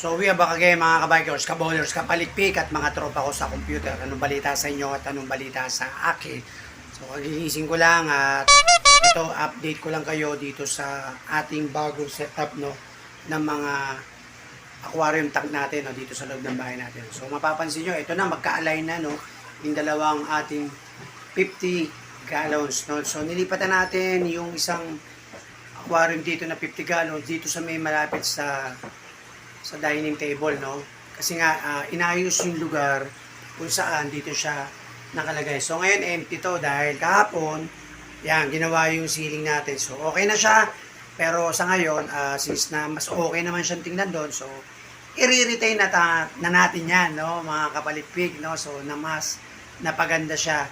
So we are back again mga kabikers, kabowlers, kapalikpik at mga tropa ko sa computer. Anong balita sa inyo at anong balita sa akin. So kagigising ko lang at ito update ko lang kayo dito sa ating bagong setup no ng mga aquarium tank natin no, dito sa loob ng bahay natin. So mapapansin nyo, ito na magka-align na no yung dalawang ating 50 gallons no. So nilipatan natin yung isang aquarium dito na 50 gallons dito sa may malapit sa sa dining table, no? Kasi nga, ah, inayos yung lugar kung saan dito siya nakalagay. So, ngayon, empty to dahil kahapon, yan, ginawa yung ceiling natin. So, okay na siya. Pero sa ngayon, ah, since na mas okay naman siyang tingnan doon, so, i-retain na, ta- na natin yan, no? Mga kapalitpig, no? So, na mas napaganda siya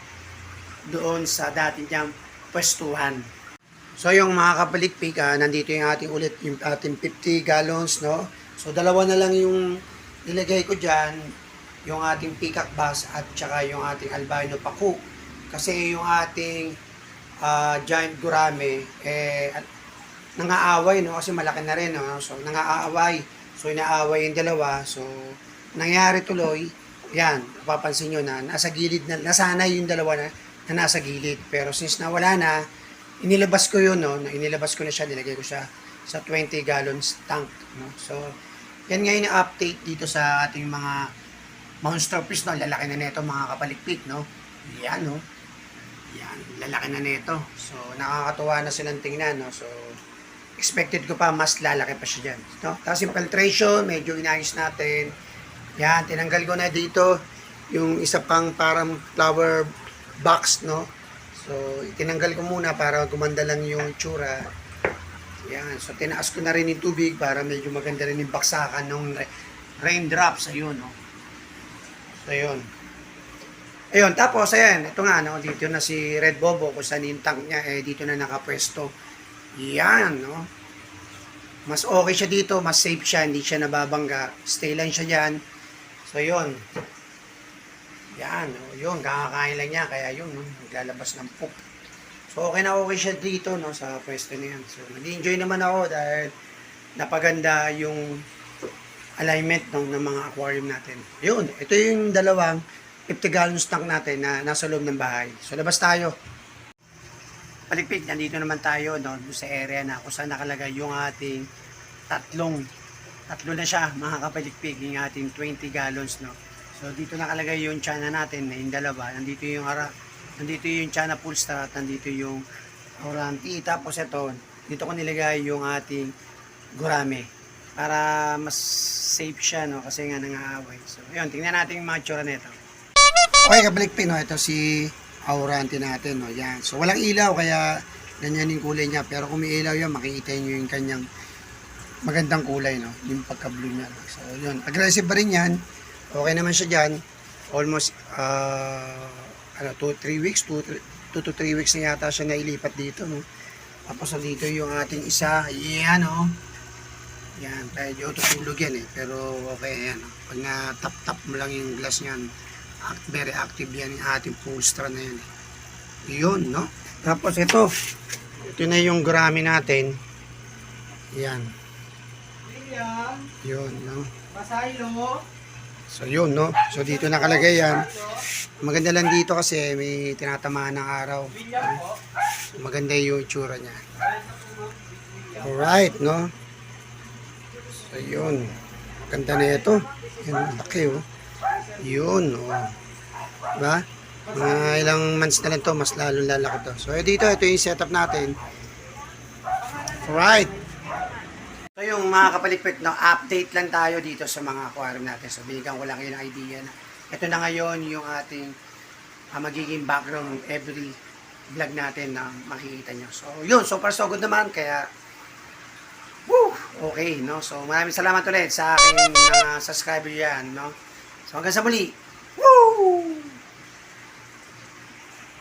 doon sa dati niyang pwestuhan. So yung mga kapalikpik, ah, nandito yung ating ulit, yung ating 50 gallons, no? So dalawa na lang yung nilagay ko dyan, yung ating peacock bass at saka yung ating albino paku. Kasi yung ating ah, giant gurame, eh, at, nangaaway, no? Kasi malaki na rin, no? So nangaaway. So inaaway yung dalawa. So nangyari tuloy, yan, papansin nyo na nasa gilid na, nasanay yung dalawa na, na nasa gilid. Pero since nawala na, inilabas ko yun, no? Na Inilabas ko na siya, nilagay ko siya sa 20 gallons tank, no? So, yan ngayon yung update dito sa ating mga monster fish, no? Lalaki na nito, mga kapalikpik, no? Yan, no? Yan, lalaki na nito. So, nakakatuwa na silang tingnan, no? So, expected ko pa, mas lalaki pa siya dyan, no? Tapos yung filtration, medyo inayos natin. Yan, tinanggal ko na dito yung isa pang parang flower box, no? So, tinanggal ko muna para gumanda lang yung tsura. Yan. So, tinaas ko na rin yung tubig para medyo maganda rin yung baksakan ng ra- raindrops. Ayun, no? So, ayun. Ayun, tapos, ayan, ito nga, no? Dito na si Red Bobo, kung saan yung tank niya, eh, dito na nakapwesto. Yan, no? Mas okay siya dito, mas safe siya, hindi siya nababangga. Stay lang siya dyan. So, yun. Yan, no? yun, kakakain lang niya, kaya yun, no? naglalabas ng poop. So, okay na okay siya dito, no, sa pwesto na yan. So, nag-enjoy naman ako dahil napaganda yung alignment no, ng mga aquarium natin. Yun, ito yung dalawang 50 gallons tank natin na nasa loob ng bahay. So, labas tayo. Palikpik, nandito naman tayo no, sa area na kung saan nakalagay yung ating tatlong, tatlo na siya, mga kapalikpik, yung ating 20 gallons, no. So, dito nakalagay yung chana natin na yung dalawa. Nandito yung ara, nandito yung chana full star at nandito yung oranti. Tapos ito, dito ko nilagay yung ating gurame para mas safe siya, no? Kasi nga nangaaway. So, ayun, tingnan natin yung mga tsura nito. Okay, kabalik no? Ito si Aurante natin, no? Yan. So, walang ilaw, kaya ganyan yung kulay niya. Pero kung may ilaw yan, makikita nyo yung kanyang magandang kulay, no? Yung pagka-blue niya. no? So, yun. Aggressive pa rin yan. Okay naman siya dyan. Almost, uh, ano, 2-3 weeks, 2 to 3 weeks na yata siya nailipat dito, no? Tapos dito yung ating isa, yan, no? Yan, medyo tutulog yan eh. Pero okay, yan. no? Pag na-tap-tap mo lang yung glass niyan, act, very active yan yung ating pulstra na yan. eh. Yun, no? Tapos ito, ito na yung gurami natin. Yan, yun, no? Masaylo, So yun, no? So dito nakalagay yan. Maganda lang dito kasi may tinatamaan ng araw. Maganda yung itsura niya. Alright, no? So yun. Ganda na ito. Yan, laki oh. Yun, oh. Diba? Mga ilang months na lang to, mas lalo lalaki to. So eh, dito, ito yung setup natin. Alright. So yung mga kapalikpik, no, update lang tayo dito sa mga aquarium natin. So binigyan ko lang kayo ng idea na ito na ngayon yung ating ah, magiging background of every vlog natin na makikita nyo. So yun, so far so good naman. Kaya, woo, okay, no? So maraming salamat ulit sa aking mga subscriber yan, no? So hanggang sa muli,